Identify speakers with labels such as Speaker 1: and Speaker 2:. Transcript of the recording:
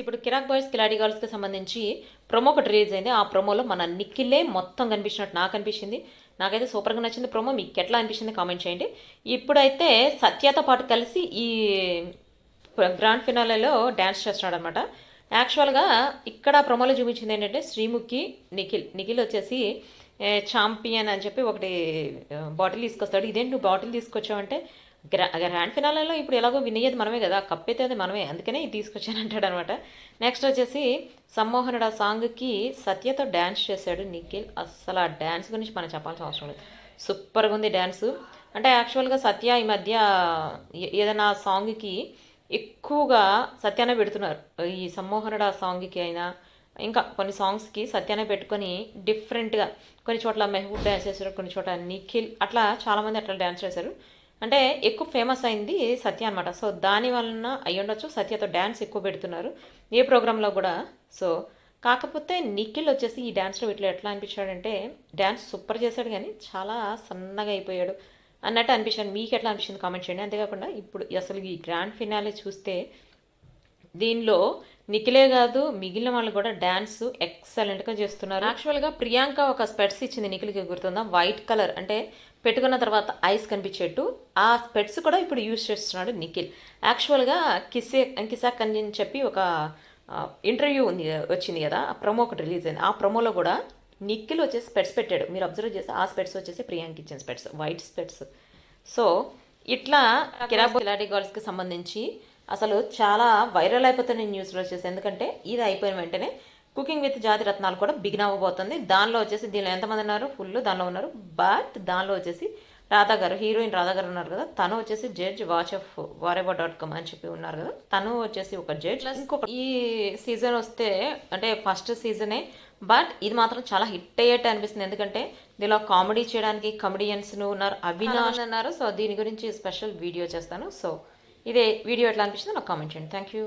Speaker 1: ఇప్పుడు కిరాక్ బాయ్స్ కిలాడి గర్ల్స్కి సంబంధించి ప్రొమో ఒకటి రిలీజ్ అయింది. ఆ ప్రొమోలో మన నిఖిలే మొత్తం కనిపించినట్టు నాకు అనిపించింది. నాకైతే సూపర్గా నచ్చింది ప్రొమో మీకు ఎట్లా అనిపించింది కామెంట్ చేయండి. ఇప్పుడైతే సత్యతో పాటు కలిసి ఈ గ్రాండ్ ఫినాలేలో డ్యాన్స్ చేస్తున్నాడు అనమాట యాక్చువల్గా ఇక్కడ ప్రొమోలో చూపించింది ఏంటంటే శ్రీముఖి నిఖిల్. నిఖిల్ వచ్చేసి ఛాంపియన్ అని చెప్పి ఒకటి బాటిల్ తీసుకొస్తాడు. ఇదేంటి నువ్వు బాటిల్ తీసుకొచ్చావంటే గ్రాండ్ ఫినాలలో ఇప్పుడు ఎలాగో వినయ్యేది మనమే కదా కప్పైతే అది మనమే అందుకనే ఇది తీసుకొచ్చాను అంటాడు అనమాట. నెక్స్ట్ వచ్చేసి సమ్మోహనుడు ఆ సాంగ్కి సత్యతో డ్యాన్స్ చేశాడు. నిఖిల్ అస్సలు ఆ డ్యాన్స్ గురించి మనం చెప్పాల్సిన అవసరం లేదు. సూపర్గా ఉంది డ్యాన్స్ అంటే యాక్చువల్గా సత్య ఈ మధ్య ఏదైనా సాంగ్కి ఎక్కువగా సత్యానే పెడుతున్నారు. ఈ సమ్మోహనుడు ఆ సాంగ్కి అయినా ఇంకా కొన్ని సాంగ్స్కి సత్యానే పెట్టుకొని డిఫరెంట్గా కొన్ని చోట్ల మెహబూబ్ డ్యాన్స్ చేశారు కొన్ని చోట్ల నిఖిల్ అట్లా చాలామంది అట్లా డ్యాన్స్ చేశారు. అంటే ఎక్కువ ఫేమస్ అయింది సత్య అనమాట సో దాని వలన అయ్యి ఉండొచ్చు సత్యతో డ్యాన్స్ ఎక్కువ పెడుతున్నారు. ఏ ప్రోగ్రాంలో కూడా. సో కాకపోతే నిఖిల్ వచ్చేసి ఈ డ్యాన్స్లో ఇట్లా ఎట్లా అనిపించాడంటే డ్యాన్స్ సూపర్ చేశాడు కానీ చాలా సన్నగా అయిపోయాడు అన్నట్టు అనిపించాడు. మీకు ఎట్లా అనిపించింది కామెంట్ చేయండి. అంతేకాకుండా ఇప్పుడు అసలు ఈ గ్రాండ్ ఫినాలే చూస్తే దీనిలో నిఖిలే కాదు మిగిలిన వాళ్ళు కూడా డ్యాన్స్ ఎక్సలెంట్గా చేస్తున్నారు. యాక్చువల్గా ప్రియాంక ఒక స్పెట్స్ ఇచ్చింది నిఖిల్కి గుర్తుందా? వైట్ కలర్ అంటే పెట్టుకున్న తర్వాత ఐస్ కనిపించేట్టు. ఆ స్పెట్స్ కూడా ఇప్పుడు యూజ్ చేస్తున్నాడు నిఖిల్. యాక్చువల్గా కిసే కిసాక్ అని చెప్పి ఒక ఇంటర్వ్యూ ఉంది వచ్చింది కదా ఆ ప్రొమో ఒకటి రిలీజ్ అయింది. ఆ ప్రొమోలో కూడా నిఖిల్ వచ్చేసి స్పెట్స్ పెట్టాడు. మీరు అబ్జర్వ్ చేస్తే ఆ స్పెట్స్ వచ్చేసి ప్రియాంక ఇచ్చిన స్పెట్స్ వైట్ స్పెట్స్. సో ఇట్లా కిరాబ్ కిలాడి గర్ల్స్కి సంబంధించి అసలు చాలా వైరల్ అయిపోతున్న న్యూస్లో వచ్చేసి ఎందుకంటే ఇది అయిపోయిన వెంటనే కుకింగ్ విత్ జాతి రత్నాలు కూడా బిగిన్ అవ్వబోతుంది. దానిలో వచ్చేసి దీనిలో ఎంతమంది ఉన్నారు? ఫుల్ దానిలో ఉన్నారు. బట్ దానిలో వచ్చేసి రాధా గారు హీరోయిన్ రాధా గారు ఉన్నారు కదా. తను వచ్చేసి judge watch of whatever dot com అని చెప్పి ఉన్నారు కదా. తను వచ్చేసి ఒక జడ్జ్. ఇంకొక ఈ సీజన్ వస్తే అంటే ఫస్ట్ సీజనే. బట్ ఇది మాత్రం చాలా హిట్ అయ్యేట్టు అనిపిస్తుంది. ఎందుకంటే దీనిలో కామెడీ చేయడానికి కమెడియన్స్ ఉన్నారు. అవినాష్ అన్నారు సో దీని గురించి స్పెషల్ వీడియో చేస్తాను. సో ఇదే వీడియో ఎట్లా అనిపిస్తుందో నాకు కామెంట్ చేయండి. Thank you